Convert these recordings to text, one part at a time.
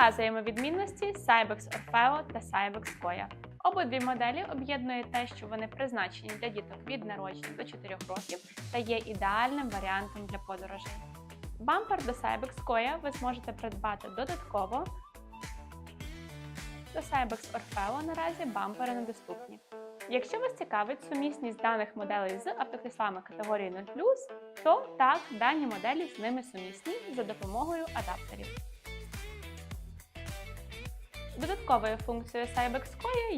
Показуємо відмінності Cybex Orfeo та Cybex Koya. Обидві моделі об'єднує те, що вони призначені для діток від народження до 4 років та є ідеальним варіантом для подорожей. Бампер до Cybex Koya ви зможете придбати додатково. До Cybex Orfeo наразі бампери недоступні. Якщо вас цікавить сумісність даних моделей з автокріслами категорії 0+, то так, дані моделі з ними сумісні за допомогою адаптерів. Додатковою функцією Cybex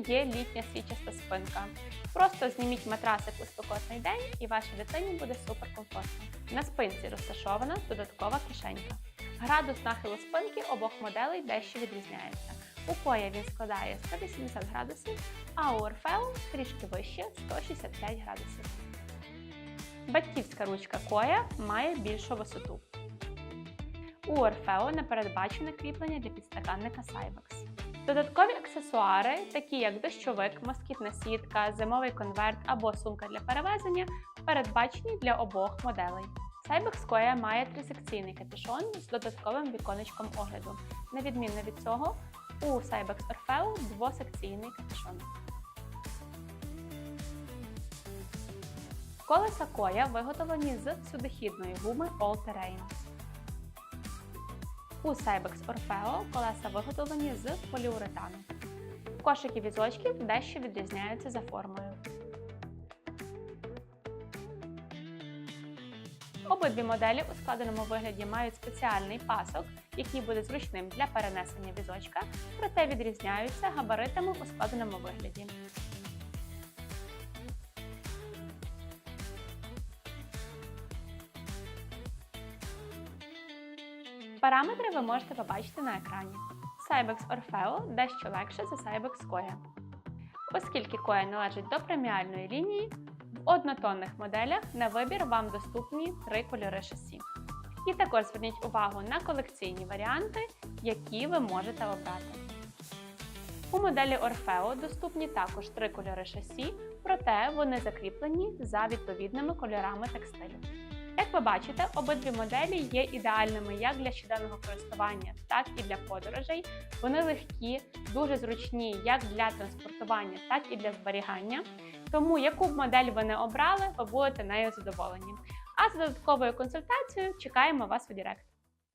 є літня свічаста спинка. Просто зніміть матрасик у спекотний день і вашій дитині буде суперкомфортно. На спинці розташована додаткова кишенька. Градус нахилу спинки обох моделей дещо відрізняється. У Koya він складає 180 градусів, а у Orfeo трішки вище 165 градусів. Батьківська ручка Koya має більшу висоту. У Orfeo не передбачене кріплення для підстаканника Cybex. Додаткові аксесуари, такі як дощовик, москітна сітка, зимовий конверт або сумка для перевезення, передбачені для обох моделей. Cybex Koya має трисекційний капюшон з додатковим віконечком огляду. На відміну від цього, у Cybex Orfeo двосекційний капюшон. Колеса Koya виготовлені з всюдихідної гуми All Terrain. У Cybex Orfeo колеса виготовлені з поліуретану. Кошики візочків дещо відрізняються за формою. Обидві моделі у складеному вигляді мають спеціальний пасок, який буде зручним для перенесення візочка, проте відрізняються габаритами у складеному вигляді. Параметри ви можете побачити на екрані. Cybex Orfeo дещо легше за Cybex Koya. Оскільки Koya належить до преміальної лінії, в однотонних моделях на вибір вам доступні три кольори шасі. І також зверніть увагу на колекційні варіанти, які ви можете обрати. У моделі Orfeo доступні також три кольори шасі, проте вони закріплені за відповідними кольорами текстилю. Як ви бачите, обидві моделі є ідеальними як для щоденного користування, так і для подорожей. Вони легкі, дуже зручні як для транспортування, так і для зберігання. Тому яку б модель ви не обрали, ви будете нею задоволені. А з додатковою консультацією чекаємо вас у Директ.